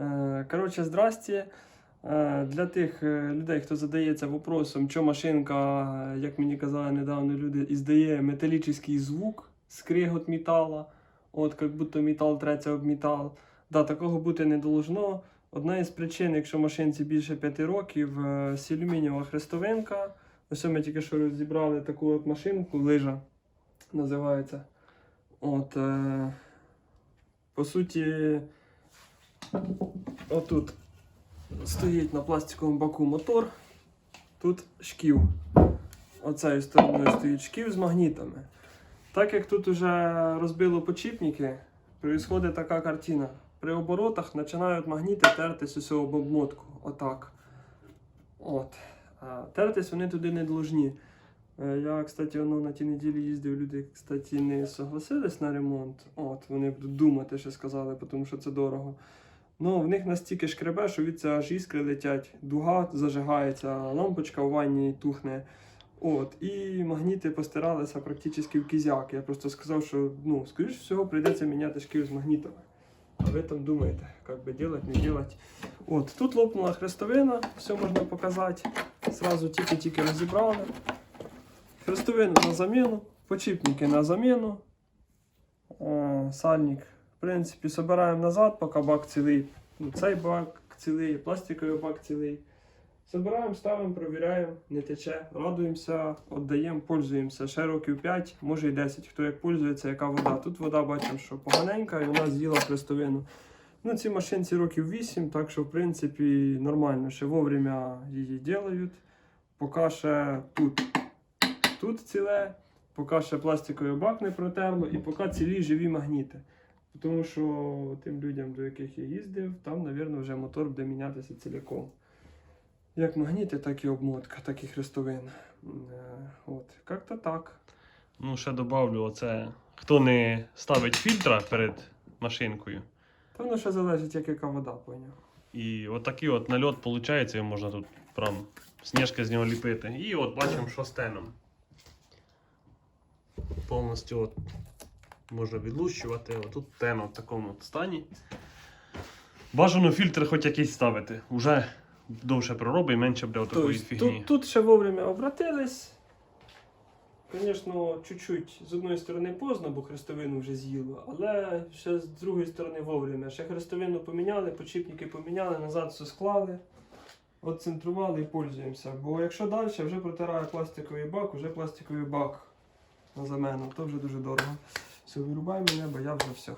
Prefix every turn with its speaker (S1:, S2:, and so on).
S1: Е, Коротше, здрасте. Для тих е, людей, хто задається вопросом, що машинка, е, як мені казали недавно люди, іздає металічний звук, скригот металу, от як будто метал треться об метал. Да, такого бути не должно. Одна із причин, якщо машинці більше 5 років, сілюмінієва хрестовинка. Ось ми тільки що розібрали таку от машинку, лижа називається. От, по суті, отут стоїть на пластиковому баку мотор, тут шків. Оцею стороною стоїть шків з магнітами. Так як тут вже розбило почіпники, відбувається така картина. При оборотах починають магніти тертись усю об обмотку. Отак. От. Тертись вони туди не должні. Е, Я, кстати, воно на тій неділі їздив, люди, кстати, не согласились на ремонт. От, вони будуть думати, що сказали, тому що це дорого. Ну, в них настільки шкребе, що від цього аж іскри летять, дуга зажигається, лампочка в ванні тухне. От, і магніти постиралися практично в кізяк. Я просто сказав, що ну, скоріш всього прийдеться міняти шків з магнітами. А ви там думаєте, як би делать, не делать. От, тут лопнула хрестовина, все можна показати. Сразу тільки-тільки розібрали. Хрестовину на заміну, почіпники на заміну. Е, Сальник, принципі, собираємо назад, поки бак цілий. Ну, цей бак цілий, пластиковий бак цілий. Собираємо, ставимо, провіряємо, не тече, радуємося, віддаємо, пользуємося. Ще років 5, може і 10, хто як пользується, яка вода. Тут вода бачимо, що поганенька, і вона з'їла хрестовину. Ну, ці машинці років 8, так що, в принципі, нормально, ще вовремя її ділають. Поки ще тут, тут ціле, поки ще пластиковий бак не протерло, і поки цілі живі магніти. Тому що тим людям, до яких я їздив, там, мабуть, вже мотор буде мінятися ціляком. Як магніти, так і обмотка, так і хрестовина. Е, От, як-то так.
S2: Ну, ще добавлю, оце. Хто не ставить фільтра перед машинкою.
S1: Та воно ще залежить, як яка вода, поняв.
S2: І отакий от нальот виходить, можна тут прям сніжки з нього ліпити. І от бачимо, що стеном. Повністю от можна відлущувати. Отут тема в такому стані. Бажано фільтр хоч якийсь ставити. Уже довше проробить і менше буде отакої
S1: Тобто,
S2: фігні.
S1: тут, тут ще вовремя обратились. Звісно, чуть-чуть з одної сторони поздно, бо хрестовину вже з'їло, але ще з другої сторони вовремя. Ще хрестовину поміняли, почіпники поміняли, назад все склали, отцентрували і пользуємося. Бо якщо далі вже протирає пластиковий бак, вже пластиковий бак на замену, то вже дуже дорого. Все, вирубай мене, бо я вже все.